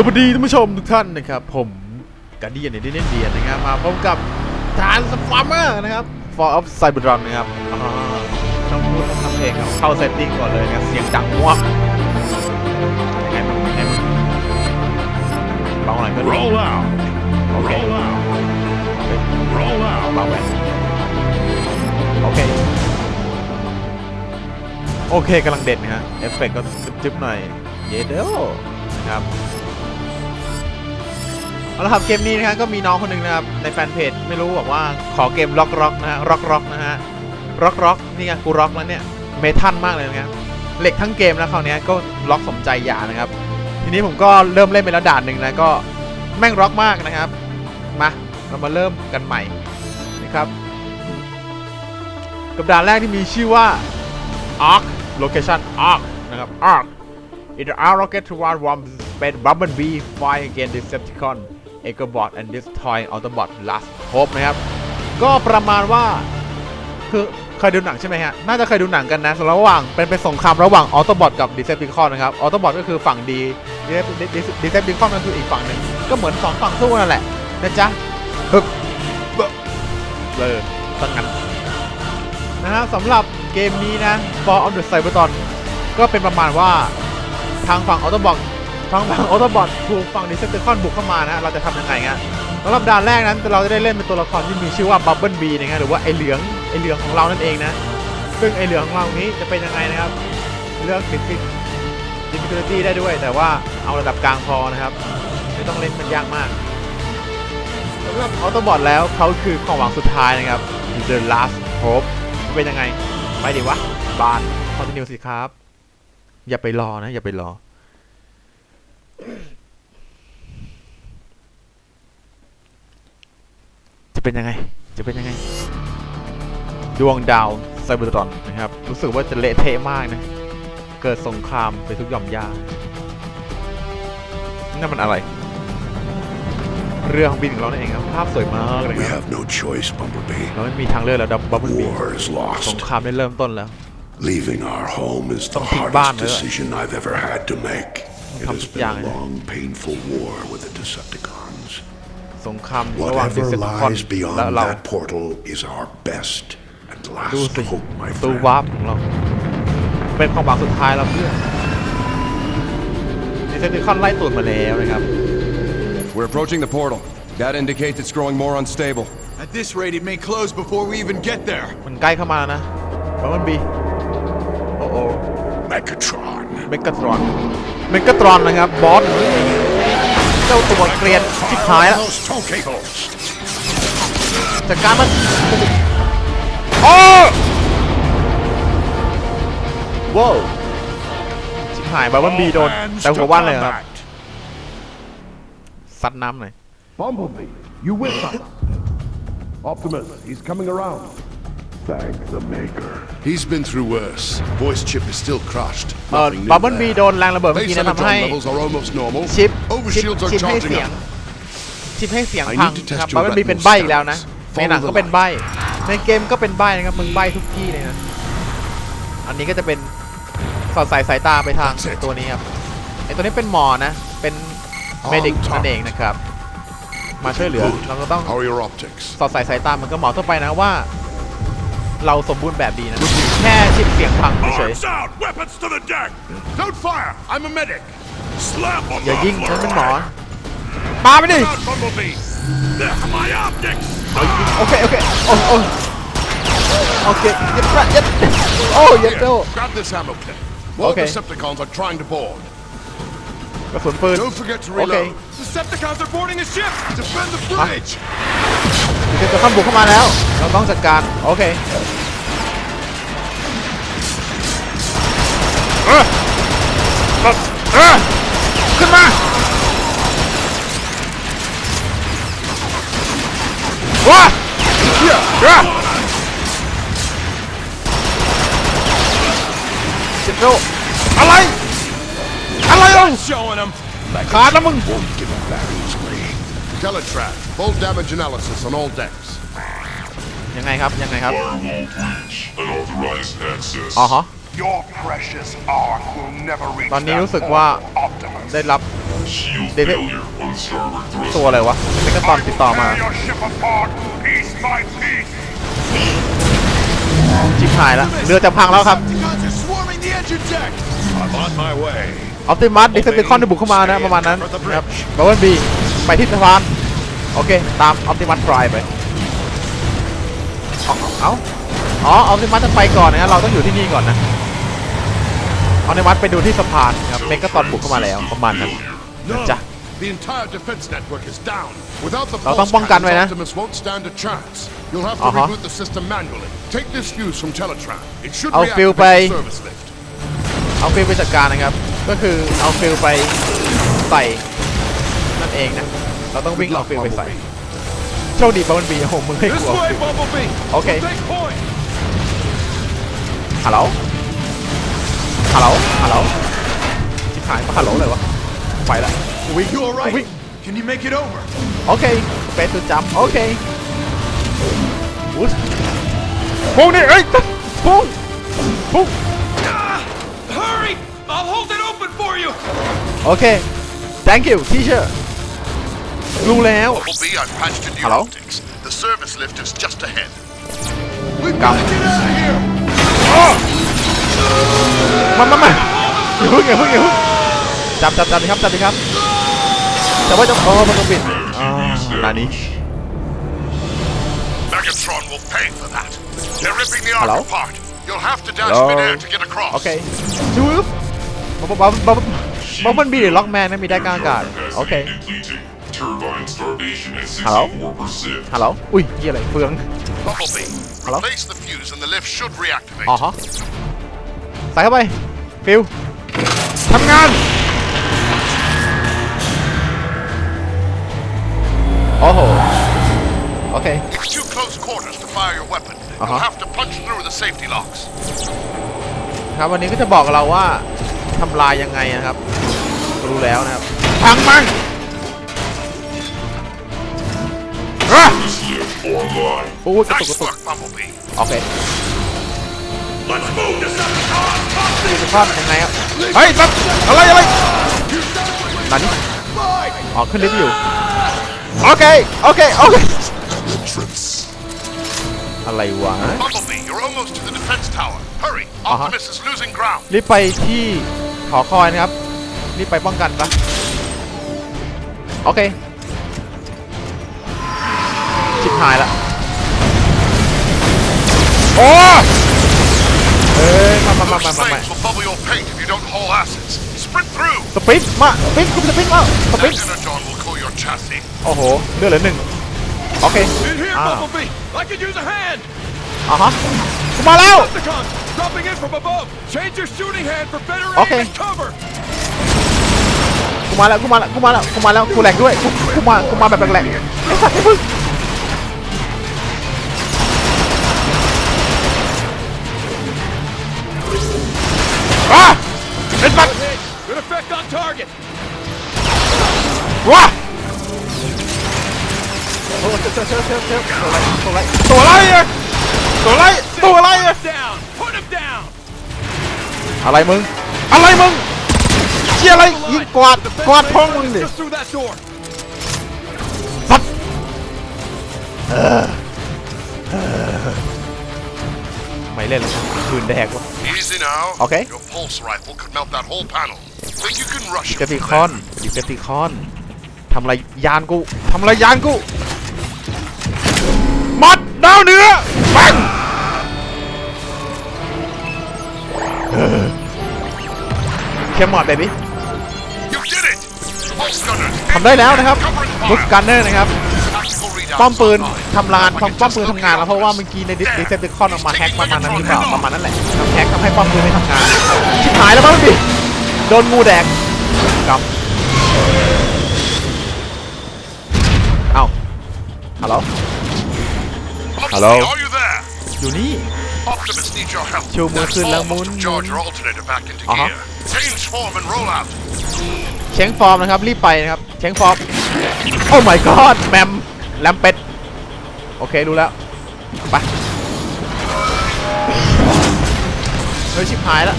สวัสดีท่านผู้ชมทุกท่านนะครับ ผมกาเดียนเดนเดียนนะครับมาพบกับทานสฟาร์เมอร์นะครับ For of Cybertron นะครับอ่าต้องพูดต้องทำเพลงครับเข้าเซตติ้งก่อนเลยนะครับเสียงดังมวกยังไงบ้างยังไงบ้างเบาหน่อยก็ดี Roll out. Okay. Roll out. Roll out. เบาไปโอเคโอเคกำลังเด่นนะฮะเอฟเฟกต์ก็จึ๊บๆหน่อยเยเดอนะครับ เอาละครับเกมนี้นะฮะก็มีน้องคนหนึ่งนะครับในแฟนเพจไม่รู้บอกว่าขอเกมล็อกร็อกนะฮะร็อกร็อกนะฮะร็อกร็อกนี่ไงกูร็อกแล้วเนี่ยเมทัลมากเลยนะครับเหล็กทั้งเกมแล้วคราวนี้ก็ล็อกสมใจอยานะครับ ทีนี้ผมก็เริ่มเล่นไปแล้วด่านหนึ่งนะก็แม่งร็อกมากนะครับมาเรามาเริ่มกันใหม่นะครับกับด่านแรกที่มีชื่อว่า Arc Location Arc นะครับ Arc In the Arc rocket toward one space Bumblebee fight against Decepticon Ecobot and destroy Autobot Last Hope นะครับ ก็ประมาณว่า คือเคยดูหนังใช่ไหมฮะ น่าจะเคยดูหนังกันนะ ระหว่างเป็นเป็นสงครามระหว่าง Autobot กับ Decepticon นะครับ Autobot ก็คือฝั่งดี Decepticon ก็คืออีกฝั่งหนึ่งก็เหมือนสองฝั่งสู้นั่นแหละนะจ๊ะฮึบเบอะเลยตั้งงั้นนะฮะสำหรับเกมนี้นะ For of the Cybertron ก็เป็นประมาณว่าทางฝั่งออโตบอ ทางฝั่งออโตบอทถูกฝั่งดิเซปติคอนบุกเข้ามานะเราจะทำยังไงฮะสำหรับด่านแรกนั้นเราจะได้เล่นเป็นตัวละครที่มีชื่อว่าบับเบิลบีนะฮะหรือว่าไอเหลืองไอเหลืองของเรานั่นเองนะซึ่งไอเหลืองของเรานี้จะเป็นยังไงนะครับเลือกดิฟิดิฟิคูตี้ได้ด้วย แต่ว่าเอาระดับกลางพอนะครับ ไม่ต้องเล่นมันยากมากสำหรับออโตบอทแล้วเขาคือความหวังสุดท้ายนะครับ The Last Hope เป็นยังไง ไปดิวะบานคอนติเนียสิครับ อย่าไปรอนะ อย่าไปรอ จะเป็นยังไง จะเป็นยังไง ดวงดาวไซเบอร์ตรอนนะครับ รู้สึกว่าจะเละเทะมากนะ เกิดสงครามไปทุกหย่อมย่านั่นมันอะไร เรือของบินของเรานั่นเองครับ ภาพสวยมากเลย We ครับ have no choice, Bumblebee. เราไม่มีทางเลือกแล้วดับบับเบิลบี War is สง lost. ครามได้เริ่มต้นแล้ว Leaving our home is the ต้องทิ้งบ้าน hardest เลยอะ decision I've ever had to make. It ทำ has ทุก been อย่าง a เลย long, painful war with the Decepticons. สงครามระหว่างดิ Whatever เซปติคอน lies และ beyond เรา that portal is our best and ดู last สิ hope, my ตู้ friend. วาร์ปของเรา เป็นความหวังสุดท้ายแล้วเพื่อนดิเซปติคอนไล่ตูดมาแล้วนะครับ We're approaching the portal. That indicates it's growing more unstable. At this rate, it may close before we even get there. มันใกล้เข้ามาแล้วนะบัมเบิลบีโอ้โอ้ Megatron. เมกาตรอน เมกาตรอนนะครับ บอสเจ้าตัวเกรียนชิบหายแล้ว Those Tonkagos. จัดการมันโอ้ว้าวชิบหายบัมเบิลบีโดน Hands แต่หัว to ว่านเลยครับ combat. ซัดน้ำหน่อย Bumblebee, you with us? Optimus, he's coming around. Thank the Maker. He's been through worse. Voice chip is still crushed. เออ Nothing new บับเบิลบี there. โดนแรงระเบิดเมื่อ Base กี้นะทำให้ electron levels are almost normal. ชิปชิป Overshields ชิ are ปให้ charging เสียง up. ชิปให้เสียง I พัง need to test นะครับ your บับเบิลบี retinal เป็นใบอีกแล้วนะ scans. ในหนัง Follow ก็ the เป็น light. ใบ ในเกมก็เป็นใบนะครับ มึงใบทุกที่เลยนะ อันนี้ก็จะเป็นสอดสายสายตาไปทาง That's it. ตัวนี้ครับ ไอตัวนี้เป็นหมอนะ เป็นเมดิก On top. นั่นเองนะครับ มาช่วยเหลือ Good. เราก็ต้อง How are your optics? สอดสายสายตาเหมันก็หมอทั่วไปนะว่า เราสมบูรณ์แบบดีนะ แค่ชิปเสียงพังเฉย Arms out! Weapons to the deck! Don't fire! I'm a medic! Slap on ๆอย่า the ยิงฉัน floor. เป็นหมอปาไปดิ Out, Bumblebee! They're my optics! โอเค โอเค โอ้โอ้โอเคยัดพระยัดโอ้ยัด Here, โอ้ grab this ammo clip. More Okay. Decepticons are trying to board. กระสุนปืน Don't forget to โอเค reload. Decepticons are boarding a ship! Defend the bridge! เดี๋ยวจะขั้นบุกเข้ามาแล้ว เราต้องจัดการ โอเคเออเออขึ้นมาว้าเชี่ยเชี่ยเจ็บโลอะไร อะไรอะ Showing them! ขาดแล้วมึง Teletrap. Full damage analysis on all decks. ยังไงครับ ยังไงครับ Firewall breach. Unauthorized access. อ๋อฮะ Your precious Ark will never reach ตอนนี้ that รู้สึกว่า portal, Optimus. ได้รับ Shield David. failure on starboard thrust. ตัวอะไรวะเมกาตอน I ติด will ต่อมา tear your ship apart, piece by piece. ชิบหายแล้วเรือจะพังแล้วครับ Decepticons are swarming the engine deck! I'm on my way. ออ t ติมัสดิเซปติคอนได้บุกเข้ามานะประมาณนั้นนะครับบับเบิลบีไปที่สะพานโอเค ตามออ t ติมัสพรายไปเอาเอาอ๋อออ t ติมัสจะไปก่อนนะเราต้องอยู่ที่นี่ก่อนนะออ t ติมัสไปดูที่สะพานครับเมกาตอนบุกเข้ามาแล้วประมาณนั้นนะจ้ะ The entire defense network is down. Without the เราต้อง pulse ป้องกันไว้นะ cannons, Optimus won't stand a chance. You'll have to Uh-huh. reboot the system manually. Take this fuse from Teletran. It should เอาฟิลไป reactivate the service lift. เอาฟิลไปจัดการนะครับ ก็คือเอาฟิลไปใส่นั่นเองนะ เราต้องวิ่งเอาฟิลไปใส่ โชคดีบับเบิลบีโอ้โหมึงให้ This กูเอา way, ฟิล Bumblebee! Okay. We'll take point! ฮัลโหลฮัลโหลฮัลโหลชิบหายมาฮัลโหลเลยวะไปละกูวิ่ง You กู alright? วิ่ง Can you make it over? โอเคเป็นตัวจำโอเคอุ๊ยพุ่งนี่เอ้ยพุ่งพุ่ง Ah! Hurry! I'll hold it open for you! โอเค thank you teacher รู้แล้ว Bumblebee, I've patched in your Hello? optics. The service lift is just ahead. We've Come. got to get out of here! มามามาอย่าเพิ่งอย่าเพิ่งอย่าเพิ่งจับจับจับดิครับจับดิครับแต่ว่าจะโอ้มันต้องปิดอ่านานี้ Megatron will pay for that. They're ripping the Hello? Ark apart. You'll have to dash Hello? midair to get across. โอเคชูบ บ๊อบบ๊อบบ๊อบบ๊อบมันบีหรือล็อกแมนนะมีได้กลางอากาศโอเค Depleting. Turbine starvation at Hello? 64%. ฮัลโหล อุ้ยเหียอะไรเฟือง Bumblebee, Hello? replace the fuse and the lift should reactivate. อ๋อฮะใส่เข้าไปฟิลทำงาน โอ้โห โอเค It's too close quarters to fire your weapon. Uh-huh. You'll have to punch through the safety locks. ครับวันนี้ก็จะบอกเราว่า ทำลายยังไงนะครับ รู้แล้วนะครับพังมันอะ Service lift online. โอ้ยกระตุกก Nice ระตุก work, Bumblebee. โอเค Let's move, Decepticons! ดูสภาพยังไงครับเฮ้ยแบบอะไรอะไรนั่นนี่อ๋อขึ้นลิฟต์อยู่โอเคโอเคโอเค Entrance. อะไรวะ Bumblebee, you're almost to the defense tower. Hurry, Uh-huh. Optimus is losing ground. รีบไปที่ หอคอยนะครับรีบไปป้องกันปะโอเคชิบหายละโอ้เอ้ยมามามามา Those มามา flames will bubble your paint if you don't haul assets. Sprint through! สปรินต์มาสปรินต์คุณสปรินต์แล้วสปริน That ต์ energon will cool your chassis. โอ้โหเลือดเหลือหนึ่งโอเค In here, Ah. Bumblebee! I could use a hand! อะฮะกูมาแล้ว Decepticons! Dropping in from above! Change your shooting hand for better Okay. aim and cover! กูมาแล้วกูมาแล้วกูมาแล้วกูมาแล้วกูแหลกด้วยกูกูมากูมาแบบแหลกๆไอ้สัตว์ไอ้พึ่งอะไอ้สัตว์ Hit! Good effect on target! ว้าโอ้เชื่อเชื่อเชื่อเชื่อตัวอะไรตัวอะไรตัวอะไรอะตัวอะไรตัว อะไร Put อะ him down! Put him down! อะไรมึง อะไรมึงเชี่ยอะไร The ยิง line. กวาด The กวาด defense ท้อง main มึง is ดิ Just through that door! สัตว์เออเออไม่เล่นแล้วคืนแดกวะ Easy now. Okay. Your pulse rifle could melt that whole panel. Think you can rush เซ it ปติ from คอน there? ดิเซปติคอนทำอะไรยานกูทำอะไรยานกูมัดดาวเหนือปัง เข้มหมดเบบี้ You did it! Pulse gunners, ทำได้แล้วนะครับ covering บุฟ fire. กันเนอร์นะครับ Tactical readouts ป้อมปืน online. ทำลาน Like ป้อม it ป้อม just ปืน looked ทำงาน here. แล้วเพราะว่าเมื่อกี้ในดิ There. เซปติคอนออกมา He's แฮก taking ประมาณนั้นหรือเปล่า Megatron ประมาณ head นั้นแหละทำแฮกทำให้ป้อมปืนไม่ทำงานชิบหายแล้วบ้างดิโดนงูแดกกำเอ้าฮัลโหล Bumblebee, Hello? Are you there? อยู่นี่ Optimus needs your help. ชูมือขึ้นแล้วหมุน Almost to charge your alternator back into Uh-huh. gear. Change form and roll out. เช้งฟอร์มนะครับรีบไปนะครับเช้งฟอร์มโอ้ my god แมมแลมเป็ดโอเครู้แล้วไปฮ้ยชิบหายแล้ว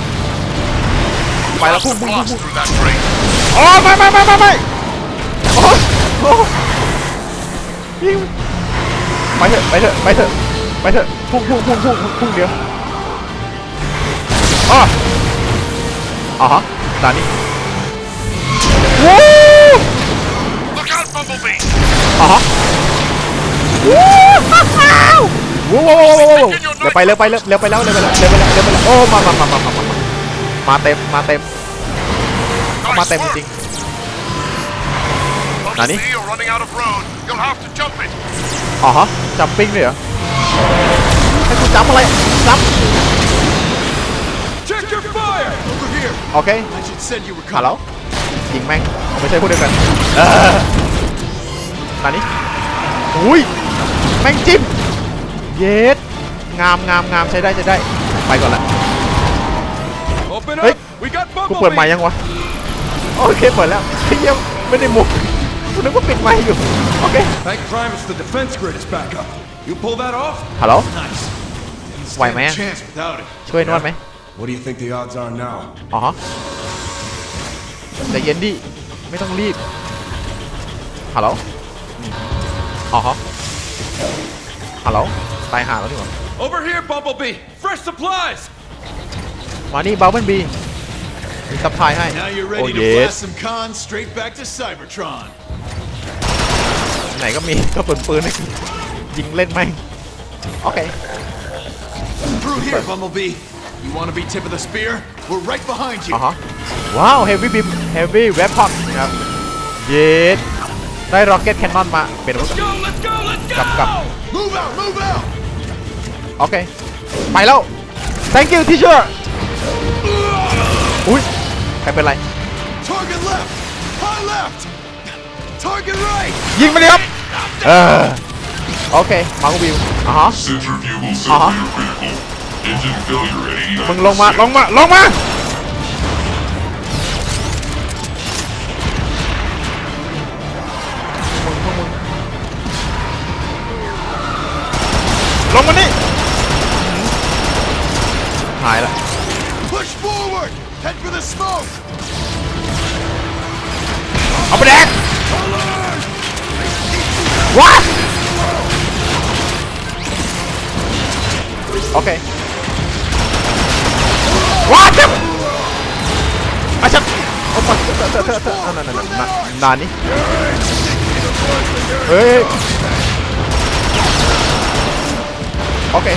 ไปแล้วพุ่งพุ่งพุ่งพุ่ง through that grate. โอ้ไม่ไม่ไม่ไม่ไม่โอ้โอ้ยิงไปเถอะไปเถอะไปเถอะ ไปเถอะพุ่งพุ่งพุ่งพุ่งพุ่งเดียวอ๋ออ๋อฮะด่านนี้วู้ Look out, Bumblebee! อ๋อฮะวู้าวว้าวว้าวว้าวว้าวเร็วไปเร็วไปเร็วเร็วไปแล้วเร็วไปแล้วเร็วไปแล้วเร็วไปแล้วโอ้มามามามามามามาเต็มมาเต็มมาเต็มจริง Nani? Bumblebee, you're running out of road. You'll have to jump it. อ๋อฮะจัมปิ้งเลยเหรอให้กูจัมอะไรจัม Check your fire! Over here. โอเค I should said you were ฮัลโหล coming. ยิงแม่งเอาไม่ใช่พูดเดียวกันเออมานี่อุ้ยแม่งจิ้มเย็ดงามงามงามใช้ได้ใช้ได้ไปก่อนละ Open Hey. up! We got กูเปิดไมค์ Bumblebee! ยังวะโอเคเปิดแล้วเฮ้ยเยี่ยมไม่ได้มุก กูนึกว่าปิดไมค์อยู่โอเค Thank Primus, the defense grid is back up. You pull that off? ฮัลโหล Nice. Why, man? chance without it. ช่วยนวดไหม What do you think the odds are now? อ๋อฮะใจเย็นดิ ไม่ต้องรีบ ฮัลโหลอ๋อฮะฮัลโหลตายหาแล้วนี่หว่า Over here, Bumblebee! Fresh supplies! มานี่บัลเบิลบีมีซัพพลายให้ Now you're โอ้ ready to เยส blast some cons straight back to Cybertron. ไหนก็มีกระสุนปืนให้ยิงเล่นแม่งโอเค Through here, Bumblebee. You want to be tip of the spear? We're right behind you. อ๋อฮะว้าวเฮฟวี่บิมเฮฟวี่เวพอนครับเยสได้ร็อกเก็ตแคนนอนมาเป็นอาวุธ Go, let's go, let's go! กลับกลับ Move out, move out! โอเค ไปแล้ว thank you teacher อุ้ยใครเป็นไร Target left! High left! Target right! ยิงไปเลยครับ เออ โอเคมาร์ควิวอ๋อฮะ Centrifugal Uh-huh. separator critical. Engine failure at มึง89ลงมา ลงมา ลงมามึงพวกมึงลงมานี่ หายละ Push forward! Head for the smoke! เอาไปแดก ว้าโอเคว้าจับอาชับโอ้นั่นนั่นนั่นนั่นนานนี่เฮ้ยโอเค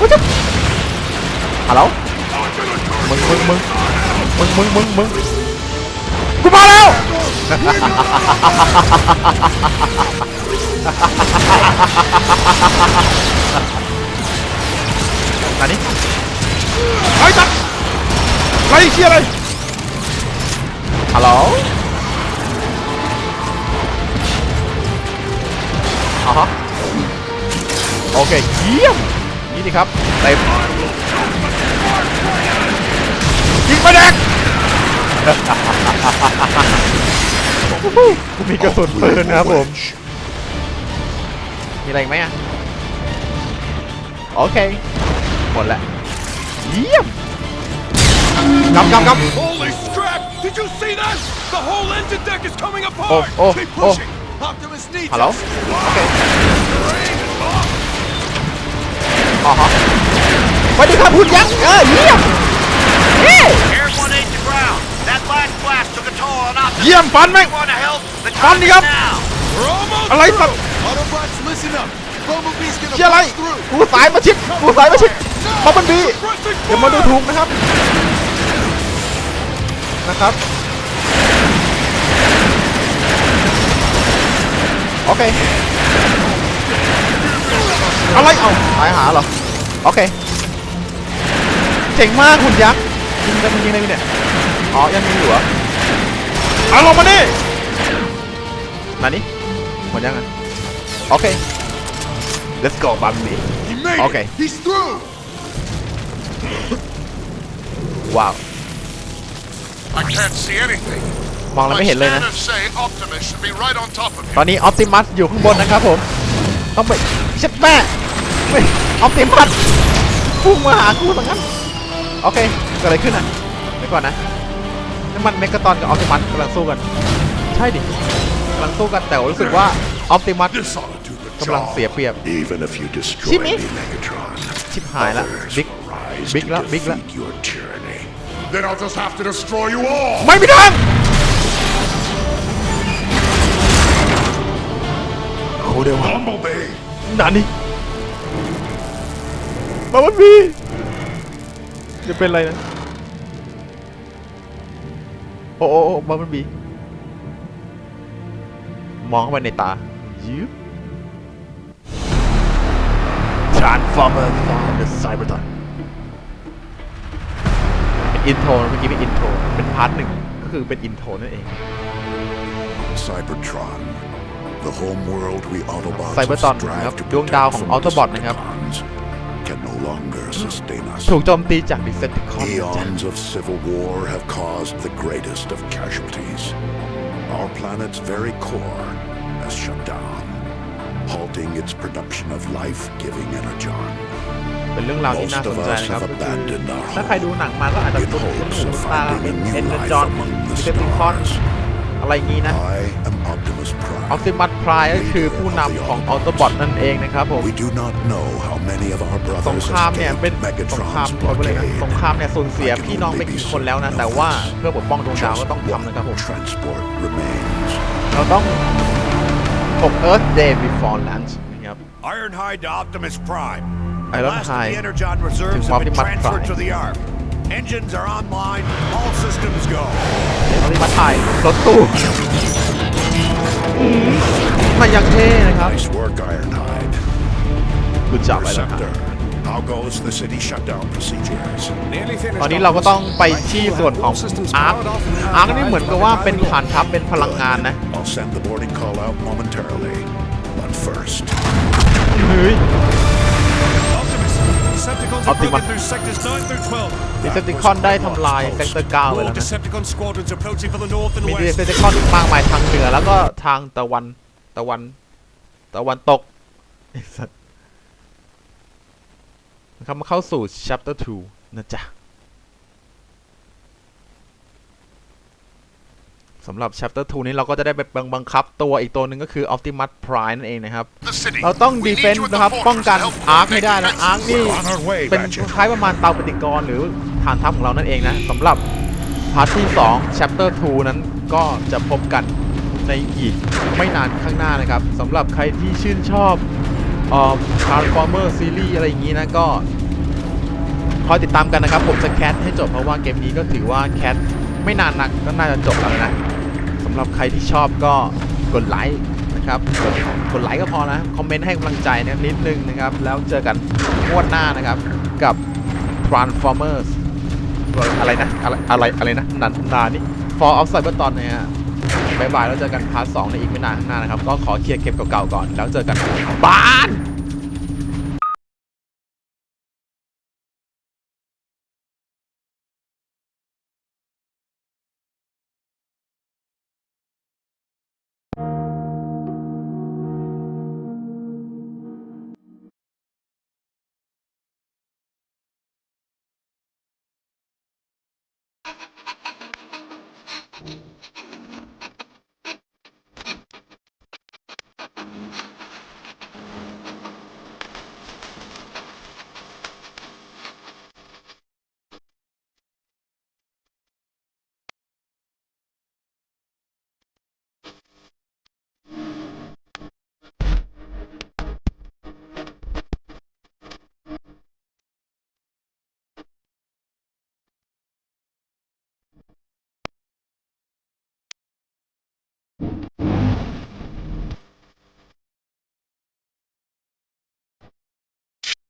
ว้าจับฮัลโหลมึงมึงมึงมึงมึงมึงมึงกูมาแล้ว อันนี้ไอ้จัดไล่เชี่ยเลยฮัลโหลอ่าฮะโอเคเยี่ยมนี่ดิครับเต็มยิงไปแดกกู มีกระสุนปืนนะครับผม มีอะไรอีกไหมอะ โอเค หมดแล้วเยี่ยมกำกำกำ Holy strap! Did you see that? The whole engine deck is coming โอ้ apart! โอ้ Keep โอ้ pushing! Optimus needs ฮัลโหล us! โอเคอ๋อฮะสวัสดีครับคุณยักษ์เออเยี่ยมเฮ้ย Air 1-8 to ground. That last blast took a toll on Optimus. เยี่ยมฟันแม่ง Want to help? The Fun time đi is không? now. We're almost อะไรสัตว์ Autobots, listen up! Bumblebee's gonna เชี่ยอะไร bust through! กูสายมาชิดกูสายมาชิดบอมบันบี pressing เดี๋ยวมาดู forward! ถูกนะครับ นะครับ โอเค อะไรเอาตายหาเหรอ โอเค เจ๋งมากคุณยักษ์ยิงกันมันยิงอะไรอยู่เนี่ย อ๋อ ยังมีอยู่เหรอ เอาลงมาดิมานี่หมดยังไงโอเค let's go บัมบี He made Okay. it! He's through! ว้าว I can't see anything. มองแล้ว My ไม่เห็นเลยนะ scanners say Optimus should be right on top of him. ตอนนี้ออ t ติมัสอยู่ข้างบนนะครับผมต้องไปเช็ดแม่ไม่ออปติมัสพุ่งมาหากูสังนั้นโอเคเกิดอะไรขึ้นอะเดี๋ยวก่อนนะ นี่มันเมกาตอนกับออปติมัสกำลังสู้กัน ใช่ดิกำลังสู้กันแต่ว่ารู้สึกว่าออปติมัส This ought to do the กำลัง job. เสียเปรียบ Even if you destroy Jimmy. me, Megatron, ชิบหายละ others บิ๊ก will rise บิ๊ก to แล้วบิ๊กแล้ว defeat your tyranny. Then I'll just have to destroy you all. ไม่มีทางโคเดวะ Bumblebee. นานี่มาวันบีจะเป็นอะไรนะ โอ้โอ้โอ้มาวันบีมองเข้าไปในตายืบ Transformer from the Cybertron เป็นอินโทรเมื่อกี้เป็นอินโทรเป็นพาร์ทหนึ่งก็คือเป็นอินโทรนั่นเอง Cybertron. The home world we Autobots Cybertron strive ครับ to ดวงดาว protect ของ from Autobot นะครับ Decepticons can no longer sustain us. Eons of civil war have caused the greatest of casualties. Our planet's very core has shut down, halting its production of life-giving energy. Most of us have abandoned our homes. You hold on to the energon. เป็นเรื่องราวที่น่าสนใจนะครับก็คือถ้าใครดูหนังมาก็อาจจะคุ้นหูคุ้นตาเป็นเอ็นเดอร์จอนดิเซนติคอนอะไรงี้นะ I am อ Prime. อ t ติมัสพรายก็คือผู้นำของออโตบอทนั่นเองนะครับผม We do not know how many of our สง brothers ครามเนี่ยเป็น escaped สงคราม Megatron's เขาเรียกอะไรนะ blockade. สงครามเนี่ยสูญเสียพี่น้องไปกี่คนแล้วนะ แต่ว่าเพื่อปกป้องดวงดาว Just ก็ต้องทำนะครับผม one transport remains. เราต้องถก Earth Day before lunch นะครับ Ironhide to Optimus Prime. Ironhide Last of the Energon reserves to have been Optimus transferred Prime. to the Ark. Engines are online. All systems go. เดี๋ยวเรารีบมาถ่ายรถตู้ มันยังเท่นะครับ Nice work, Ironhide. กูจับไปแล้วครับ Receptor. How goes the city shutdown procedures? ตอนนี้เราก็ต้องไปที่ส่วนของอาร์คอาร์คนี่เหมือนกับว่าเป็นฐานทัพเป็นพลังงานนะ I'll send the boarding call out momentarily. But first, เฮ้ย Optimus, Decepticons have broken through sectors 9 through 12. ดิเซปติคอนได้ทำลายเซกเตอร์9ไปแล้วนะ Decepticon squadrons approaching from the north and มีดิ west. เซปติคอนมากมายทางเหนือแล้วก็ทางตะวันตะวันตะวันตกไอ้สัสนะครับมาเข้าสู่ chapter 2นะจ๊ะ สำหรับ chapter 2 นี้เราก็จะได้ไปบังคับตัวอีกตัวหนึ่งก็คือ Optimus Prime นั่นเองนะครับ The city. เราต้อง We ดี need เฟน you ต์ at the นะครับ fortress ป้องกัน to help อาร์ค make ให้ได้นะ defenses. อาร์คนี่ We're on our way, เป็น Ratchet. คล้ายประมาณเตาปฏิกรณ์หรือฐานทัพของเรานั่นเองนะสำหรับพาร์ทที่2 chapter 2 นั้นก็จะพบกันในอีกไม่นานข้างหน้านะครับสำหรับใครที่ชื่นชอบเอ่อ Transformer Series อะไรอย่างนี้นะก็คอยติดตามกันนะครับ ผมจะแคสให้จบเพราะว่าเกมนี้ก็ถือว่าแคส ไม่นานนักก็น่าจะจบแล้วนะสำหรับใครที่ชอบก็กดไลค์นะครับกดกดไลค์ก็พอนะคอมเมนต์ให้กำลังใจนะนิดนึงนะครับ แล้วเจอกันงวดหน้านะครับกับ Transformers อะไรนะ อะไรอะไรอะไรนะนันนานี่ For of Cybertron นะฮะบายบายแล้วเจอกันพาร์ทสองในอีกไม่นานข้างหน้านะครับ ก็ขอเคลียร์เก็บเก่าๆก่อน แล้วเจอกันบ้าน